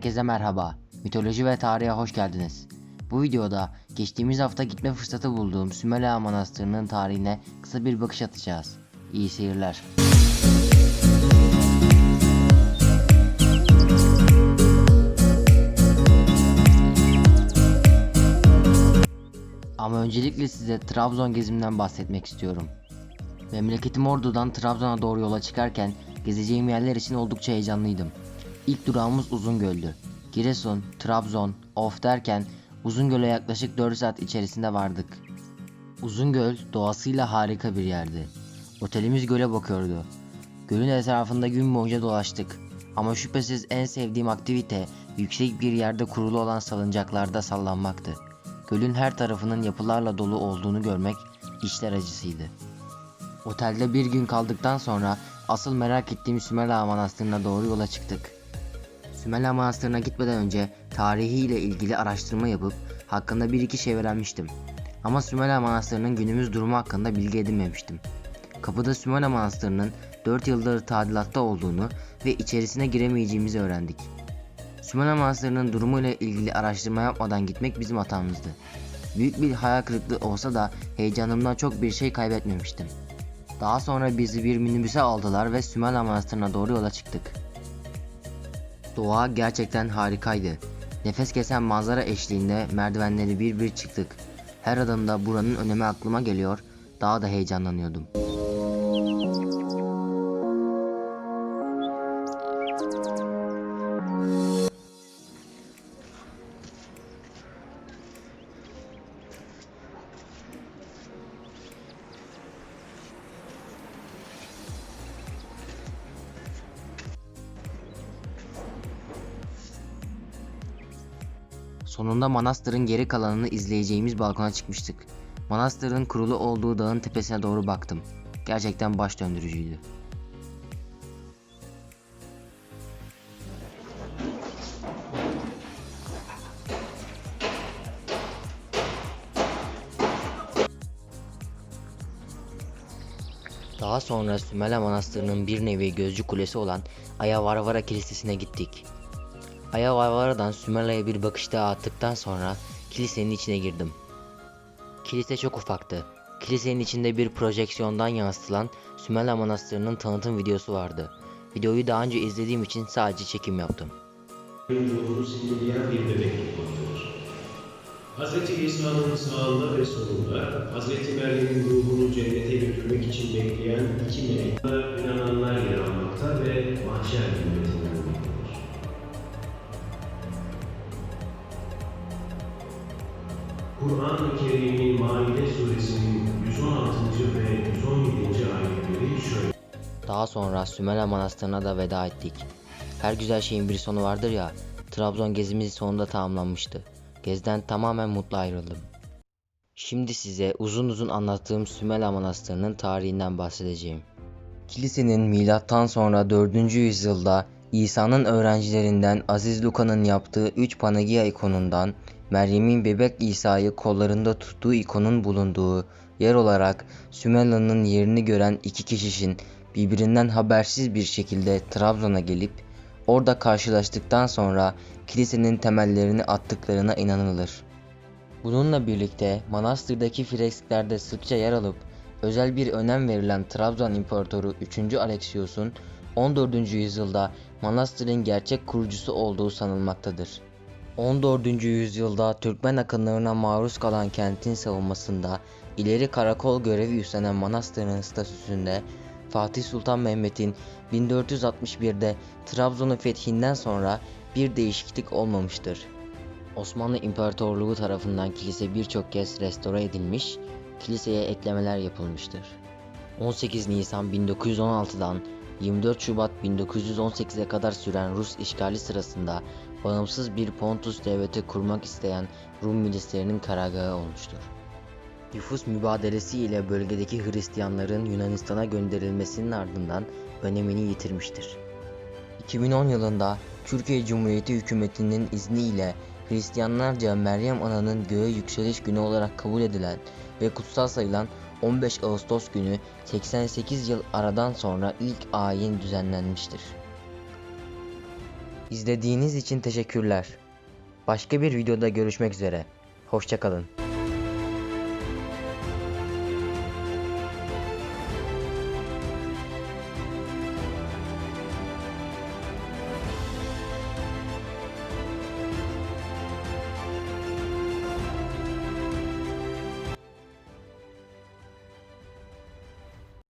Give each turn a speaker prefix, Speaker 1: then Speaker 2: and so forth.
Speaker 1: Herkese merhaba. Mitoloji ve tarihe hoş geldiniz. Bu videoda geçtiğimiz hafta gitme fırsatı bulduğum Sümela Manastırı'nın tarihine kısa bir bakış atacağız. İyi seyirler. Ama öncelikle size Trabzon gezimden bahsetmek istiyorum. Memleketim Ordu'dan Trabzon'a doğru yola çıkarken gezeceğim yerler için oldukça heyecanlıydım. İlk durağımız Uzungöl'dü. Giresun, Trabzon, Of derken Uzungöl'e yaklaşık 4 saat içerisinde vardık. Uzungöl doğasıyla harika bir yerdi. Otelimiz göle bakıyordu. Gölün etrafında gün boyunca dolaştık. Ama şüphesiz en sevdiğim aktivite yüksek bir yerde kurulu olan salıncaklarda sallanmaktı. Gölün her tarafının yapılarla dolu olduğunu görmek içler acısıydı. Otelde bir gün kaldıktan sonra asıl merak ettiğim Sümela Manastırı'na doğru yola çıktık. Sümela Manastırı'na gitmeden önce tarihiyle ilgili araştırma yapıp hakkında bir iki şey öğrenmiştim. Ama Sümela Manastırı'nın günümüz durumu hakkında bilgi edinmemiştim. Kapıda Sümela Manastırı'nın 4 yıldır tadilatta olduğunu ve içerisine giremeyeceğimizi öğrendik. Sümela Manastırı'nın durumuyla ilgili araştırma yapmadan gitmek bizim hatamızdı. Büyük bir hayal kırıklığı olsa da heyecanımdan çok bir şey kaybetmemiştim. Daha sonra bizi bir minibüse aldılar ve Sümela Manastırı'na doğru yola çıktık. Doğa gerçekten harikaydı. Nefes kesen manzara eşliğinde merdivenleri bir bir çıktık. Her adımda buranın önemi aklıma geliyor, daha da heyecanlanıyordum. Sonunda manastırın geri kalanını izleyeceğimiz balkona çıkmıştık. Manastırın kurulu olduğu dağın tepesine doğru baktım. Gerçekten baş döndürücüydü. Daha sonra Sümela Manastırı'nın bir nevi gözcü kulesi olan Aya Varvara Kilisesi'ne gittik. Aya Varvara'dan Sümela'ya bir bakış daha attıktan sonra kilisenin içine girdim. Kilise çok ufaktı. Kilisenin içinde bir projeksiyondan yansıtılan Sümela Manastırı'nın tanıtım videosu vardı. Videoyu daha önce izlediğim için sadece çekim yaptım.
Speaker 2: ruhunu simgeleyen bir bebek bulunmaktadır. Hz. İsa'nın sağında ve solunda Hz. Meryem'in ruhunu cennete götürmek için bekleyen iki melek inananlar yer almakta ve mahşer hürmetinden Kur'an-ı Kerim'in Maide suresinin 116. ve 117. ayetleri şöyle
Speaker 1: Daha sonra Sümela Manastırı'na da veda ettik. Her güzel şeyin bir sonu vardır ya, Trabzon gezimiz sonunda tamamlanmıştı. Gezden tamamen mutlu ayrıldım. Şimdi size uzun uzun anlattığım Sümela Manastırı'nın tarihinden bahsedeceğim. Kilisenin milattan sonra 4. yüzyılda İsa'nın öğrencilerinden Aziz Luka'nın yaptığı 3 Panagia ikonundan Meryem'in bebek İsa'yı kollarında tuttuğu ikonun bulunduğu yer olarak Sümela'nın yerini gören iki kişinin birbirinden habersiz bir şekilde Trabzon'a gelip orada karşılaştıktan sonra kilisenin temellerini attıklarına inanılır. Bununla birlikte manastırdaki fresklerde sıkça yer alıp özel bir önem verilen Trabzon İmparatoru 3. Alexios'un 14. yüzyılda manastırın gerçek kurucusu olduğu sanılmaktadır. 14. yüzyılda Türkmen akınlarına maruz kalan kentin savunmasında ileri karakol görevi üstlenen manastırın statüsünde Fatih Sultan Mehmet'in 1461'de Trabzon'u fethinden sonra bir değişiklik olmamıştır. Osmanlı İmparatorluğu tarafından kilise birçok kez restore edilmiş, kiliseye eklemeler yapılmıştır. 18 Nisan 1916'dan 24 Şubat 1918'e kadar süren Rus işgali sırasında bağımsız bir Pontus devleti kurmak isteyen Rum milislerinin karargahı olmuştur. Nüfus mübadelesi ile bölgedeki Hristiyanların Yunanistan'a gönderilmesinin ardından önemini yitirmiştir. 2010 yılında Türkiye Cumhuriyeti hükümetinin izniyle Hristiyanlarca Meryem Ana'nın göğe yükseliş günü olarak kabul edilen ve kutsal sayılan 15 Ağustos günü 88 yıl aradan sonra ilk ayin düzenlenmiştir. İzlediğiniz için teşekkürler. Başka bir videoda görüşmek üzere. Hoşçakalın.